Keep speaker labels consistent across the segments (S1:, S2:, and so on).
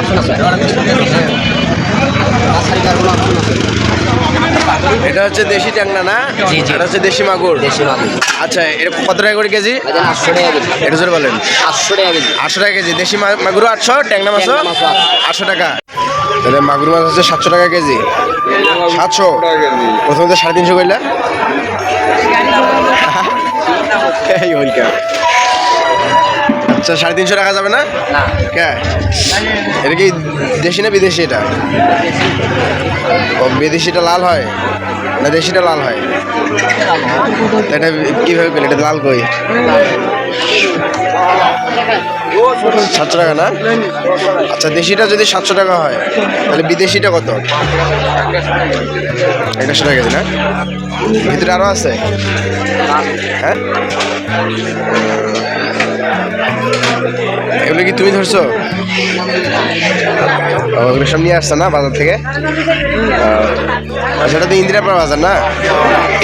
S1: Option আছে
S2: এটা হচ্ছে দেশি ট্যাংরা না। এটা হচ্ছে দেশি মাগুর?
S1: দেশি মাগুর।
S2: আচ্ছা এটা কত টাকা করে কেজি?
S1: আটশো টাকা কেজি।
S2: এটা জোরে বলেন।
S1: আটশো টাকা কেজি।
S2: আটশো টাকা কেজি। দেশি মা- মাগুরও আটশো ট্যাংরা
S1: ট্যাংরা মাছও
S2: আটশো। টাকা। তাহলে মাগুর মাছ হচ্ছে সাতশো টাকা কেজি। সাতশো? প্রথমে তো সাড়ে তিনশো কইলা। এই আচ্ছা সাড়ে তিনশো টাকা যাবে না? কে? এটা কি দেশি না বিদেশি এটা? ও বিদেশিটা লাল হয়? না দেশিটা লাল হয়? এটা কীভাবে পেলে? এটা লাল কই? সাতশো টাকা না? আচ্ছা দেশিটা যদি সাতশো টাকা হয় তাহলে বিদেশিটা কত? একশো টাকা কেজি না? ভিতরে আরও আছে? হ্যাঁ? এগুলো কি তুমি ধরছো? ওগুলো সব নিয়ে আসছে না বাজার থেকে? সেটা তো ইন্দিরাপাড়া বাজার না?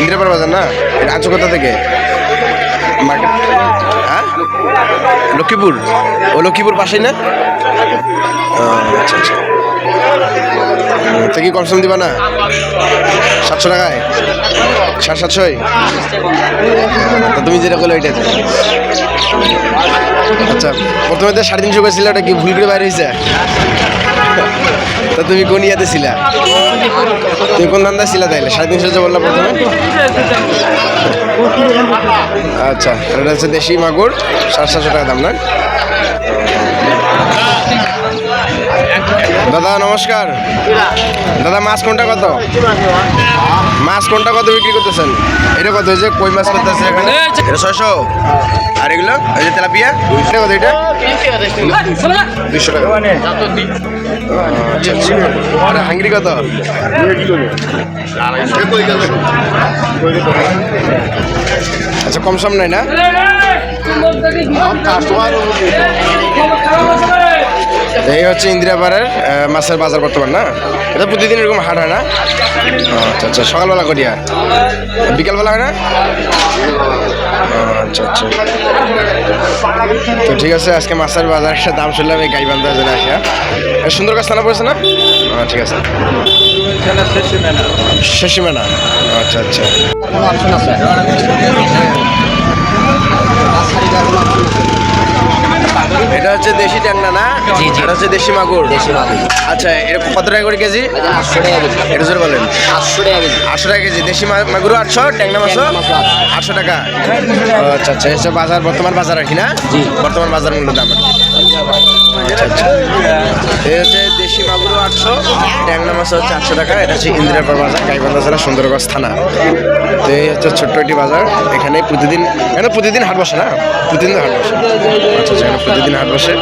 S2: ইন্দিরাপাড়া বাজার না? এটা আছো কোথা থেকে? মার্কেট হ্যাঁ? লক্ষ্মীপুর। ও লক্ষ্মীপুর পাশেই না? আচ্ছা আচ্ছা। তো কি কনসাম দিবা না? সাতশো টাকায়? সাড়ে সাতশোই? তুমি যেটা করলে ওইটাতে আচ্ছা প্রথমে তো সাড়ে তিনশো করেছিল, ওটা কি ভুল করে বাইরে হয়েছে? তা তুমি কোন ইয়াতে ছিলা? তুমি কোন ধান্দা ছিলা তাইলে? সাড়ে তিনশো যে বললা প্রথমে। আচ্ছা এটা হচ্ছে দেশি মাগুর, সাড়ে সাতশো টাকা দাম, না? দাদা, নমস্কার। দাদা, মাছ কোনটা কত? মাছ কোনটা কত বিক্রি করতেছেন? এটা কত হয়েছে? কই মাছ করতেছে এখানে? এটা ছয়শো। আর এগুলো? এই যে তেলাপিয়া? এটা কত এটা? দুশো টাকা। আচ্ছা আর হাঙ্গরি কত? আচ্ছা কম সম নাই না? এই হচ্ছে ইন্দিরাপাড়ের মাছের বাজার বর্তমান, না? এটা প্রতিদিন এরকম হাট হয় না? আচ্ছা আচ্ছা সকালবেলা করিয়া। বিকালবেলা হয় না? আচ্ছা আচ্ছা। তো ঠিক আছে, আজকে মাছের বাজার একটা দাম শুনলাম, এই গাইবান্ধা জেলা আসিয়া। সুন্দর কাজ থানা পড়েছে না? ঠিক আছে। শেষি মেনা আচ্ছা। আচ্ছা এটা হচ্ছে দেশি ট্যাংরা না?
S1: জি, জি।
S2: এটা হচ্ছে দেশি মাগুর?
S1: দেশি মাগুর।
S2: আচ্ছা এটা কত টাকা করে কেজি?
S1: আটশো টাকা কেজি।
S2: এটা জোরে বলেন।
S1: আটশো টাকা কেজি।
S2: আটশো টাকা কেজি। দেশি মাগুর আটশো ট্যাংরা
S1: মাছ
S2: আটশো। টাকা। আচ্ছা আচ্ছা এসব বাজার বর্তমান বাজার আর কি না?
S1: জি।
S2: বর্তমান বাজার মূল্য দাম আর কি। আচ্ছা আচ্ছা। এই হচ্ছে দেশি ট্যাংরা মাছ হচ্ছে আটশো টাকা। এটা হচ্ছে ইন্দিরাপাড় বাজার, গাইবান্ধা জেলা সুন্দরগঞ্জ থানা। এই হচ্ছে ছোট্ট একটি বাজার। এখানে প্রতিদিন এখানে প্রতিদিন হাট বসে না? প্রতিদিন হাট বসে। আচ্ছা প্রতিদিন হাট বসে।